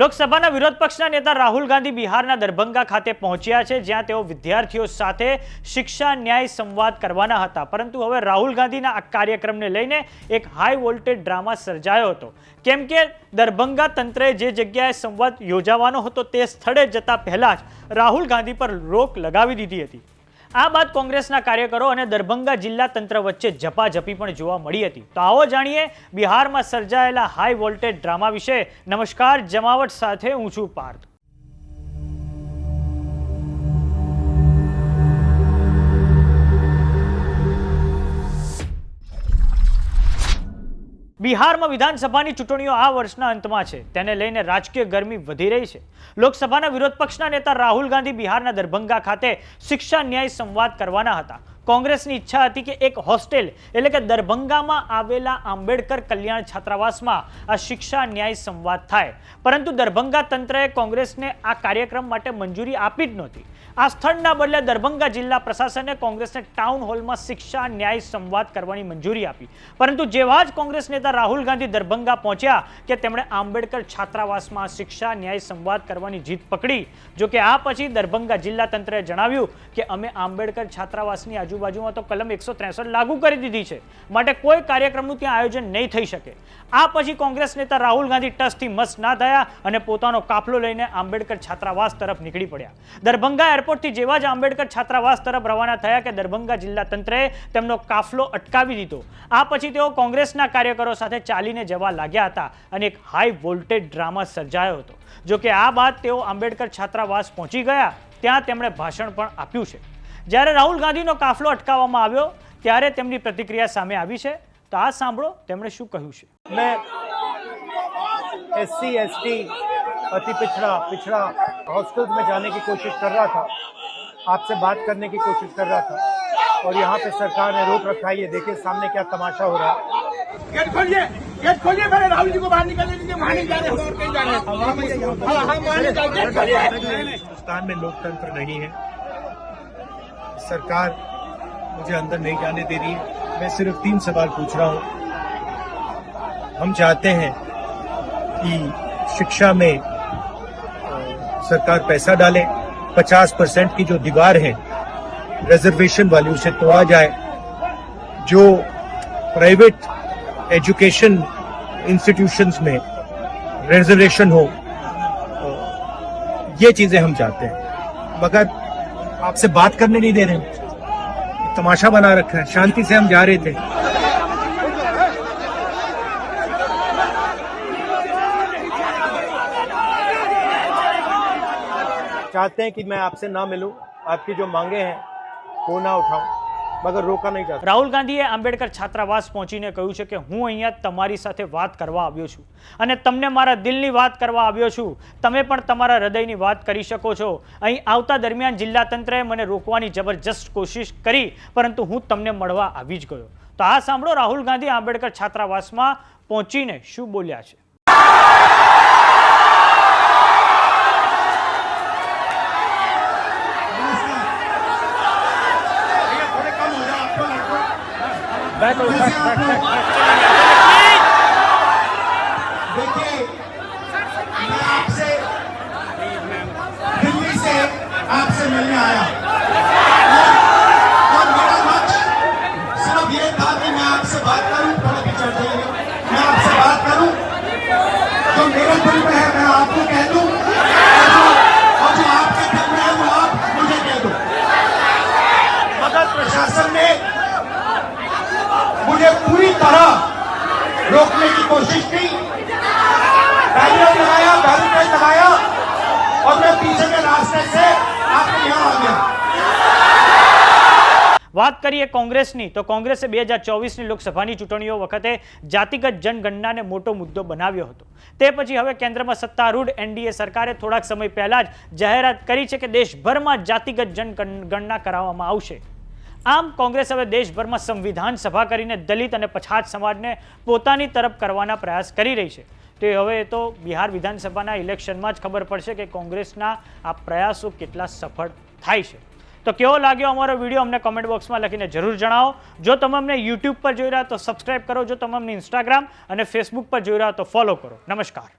લોકસભાના વિરોધ પક્ષના નેતા રાહુલ ગાંધી બિહારના દરભંગા ખાતે પહોંચ્યા છે, જ્યાં તેઓ વિદ્યાર્થીઓ સાથે શિક્ષા ન્યાય સંવાદ કરવાના હતા. પરંતુ હવે રાહુલ ગાંધીના આ કાર્યક્રમને લઈને એક હાઈ વોલ્ટેજ ડ્રામા સર્જાયો હતો. કેમ કે દરભંગા તંત્રએ જે જગ્યાએ સંવાદ યોજાવાનો હતો તે સ્થળે જતા પહેલા જ રાહુલ ગાંધી પર રોક લગાવી દીધી હતી. આ બાદ કોંગ્રેસના કાર્યકરો અને દરભંગા જિલ્લા તંત્ર વચ્ચે ઝપાઝપી પણ જોવા મળી હતી. તો આવો જાણીએ બિહારમાં સર્જાયેલા હાઈ વોલ્ટેજ ડ્રામા વિશે. નમસ્કાર, જમાવટ સાથે હું છું પાર્થ. બિહારમાં વિધાનસભાની ચૂંટણીઓ આ વર્ષના અંતમાં છે. તેને લઈને રાજકીય ગરમી વધી રહી છે. લોકસભાના વિરોધ પક્ષના નેતા રાહુલ ગાંધી બિહારના દરભંગા ખાતે શિક્ષા ન્યાય સંવાદ કરવાના હતા. કોંગ્રેસની ઈચ્છા હતી કે એક હોસ્ટેલ, એટલે કે દરભંગામાં આવેલા આંબેડકર કલ્યાણ છાત્રાવાસમાં આ શિક્ષા ન્યાય સંવાદ થાય. પરંતુ દરભંગા તંત્રએ કોંગ્રેસને આ કાર્યક્રમ માટે મંજૂરી આપી જ નહોતી. આ સ્થળના બદલે દરભંગા જિલ્લા પ્રશાસને કોંગ્રેસને ટાઉન હોલમાં શિક્ષા ન્યાય સંવાદ કરવાની મંજૂરી આપી. પરંતુ જેવા જ કોંગ્રેસ નેતા રાહુલ ગાંધી દરભંગા પહોંચ્યા કે તેમણે આંબેડકર છાત્રાવાસમાં શિક્ષા ન્યાય સંવાદ કરવાની જીત પકડી. જોકે આ પછી દરભંગા જિલ્લા તંત્રએ જણાવ્યું કે અમે આંબેડકર છાત્રાવાસની આજુબાજુમાં તો કલમ એકસો લાગુ કરી દીધી છે. માટે કોઈ કાર્યક્રમનું ત્યાં આયોજન નહીં થઈ શકે. આ પછી કોંગ્રેસ નેતા રાહુલ ગાંધી ટસથી મસ્ત ના થયા અને પોતાનો કાફલો લઈને આંબેડકર છાત્રાવાસ તરફ નીકળી પડ્યા. દરભંગા એરપોર્ટથી જેવા જ આંબેડકર છાત્રાવાસ તરફ રવાના થયા કે દરભંગા જિલ્લા તંત્રએ તેમનો કાફલો અટકાવી દીધો. આ પછી તેઓ કોંગ્રેસના કાર્યકરો સાથે ચાલીને જવા લાગ્યા હતા અને એક હાઈ વોલ્ટેજ ડ્રામા સર્જાયો હતો. જોકે આ બાદ તેઓ આંબેડકર છાત્રાવાસ પહોંચી ગયા, ત્યાં તેમણે ભાષણ પણ આપ્યું છે. જ્યારે રાહુલ ગાંધીનો કાફલો અટકાવવામાં આવ્યો ત્યારે તેમની પ્રતિક્રિયા સામે આવી છે તો આ સાંભળો તેમણે શું કહ્યું છે मैं एस सी एस टी अति पिछड़ा पिछड़ा हॉस्टल्स में जाने की कोशिश कर रहा था आपसे बात करने की कोशिश कर रहा था और यहाँ पे सरकार ने रोक रखा है ये देखिए सामने क्या तमाशा हो रहा है गेट खोलिए गेट खोलिए मेरे राहुल जी को बाहर निकलने दीजिए वहां नहीं जा रहे हम और कहीं जा रहे हैं हाँ हम वहां नहीं जा रहे गेट खोलिए हिंदुस्तान में लोकतंत्र नहीं है सरकार मुझे अंदर नहीं जाने दे रही। है मैं सिर्फ़ तीन सवाल पूछ रहा हूँ। हम चाहते हैं कि शिक्षा में सरकार पैसा डाले। 50 परसेंट की जो दीवार है रिजर्वेशन वाली, उसे तोड़ा जाए। जो प्राइवेट एजुकेशन इंस्टीट्यूशंस में रिजर्वेशन हो ये चीज़ें हम चाहते हैं। मगर आपसे बात करने नहीं दे रहे तमाशा बना रखा है। शांति से हम जा रहे थे। चाहते हैं कि मैं आपसे ना मिलूं। आपकी जो मांगे हैं, वो ना उठाऊं। મગર રોકા નહીં જતા. રાહુલ ગાંધીએ આંબેડકર છાત્રાવાસ પહોંચીને કહ્યું છે કે હું અહીંયા તમારી સાથે વાત કરવા આવ્યો છું. અને તમને મારા દિલની વાત કરવા આવ્યો છું. તમે પણ તમારા હૃદયની વાત કરી શકો છો. અહીં આવતા દરમિયાન જિલ્લા તંત્રએ મને રોકવાની જબરજસ્ત કોશિશ કરી, પરંતુ હું તમને મળવા આવી જ ગયો. તો આ સાંભળો રાહુલ ગાંધી આંબેડકર છાત્રાવાસમાં પહોંચીને શું બોલ્યા છે. Back over, back, back, back, back. रोकने की कोशिश की बैरियर लगाया बैरिकेड लगाया और मैं पीछे के रास्ते से आपके यहाँ आ गया વાત કરીએ કોંગ્રેસની તો કોંગ્રેસે બે હજાર ચોવીસની લોકસભાની ચૂંટણીઓ વખતે જાતિગત જનગણનાને મોટો મુદ્દો બનાવ્યો હતો તે પછી હવે કેન્દ્રમાં સત્તારૂઢ એનડીએ સરકારે થોડાક સમય પહેલા જ જાહેરાત કરી છે કે દેશભરમાં જાતિગત જનગણના કરાવવામાં આવશે આમ કોંગ્રેસ હવે દેશભરમાં સંવિધાન સભા કરીને દલિત અને પછાત સમાજને પોતાની તરફ કરવાના પ્રયાસ કરી રહી છે. તે હવે તો બિહાર વિધાનસભાના ઇલેક્શનમાં જ ખબર પડશે કે કોંગ્રેસના આ પ્રયાસો કેટલા સફળ થાય છે. તો કેવો લાગ્યો અમારો વીડિયો અમને કોમેન્ટ બોક્સમાં લખીને જરૂર જણાવો. જો તમે અમને યુટ્યુબ પર જોઈ રહ્યા તો સબસ્ક્રાઇબ કરો. જો તમે અમને ઇન્સ્ટાગ્રામ અને ફેસબુક પર જોઈ રહ્યા તો ફોલો કરો. નમસ્કાર.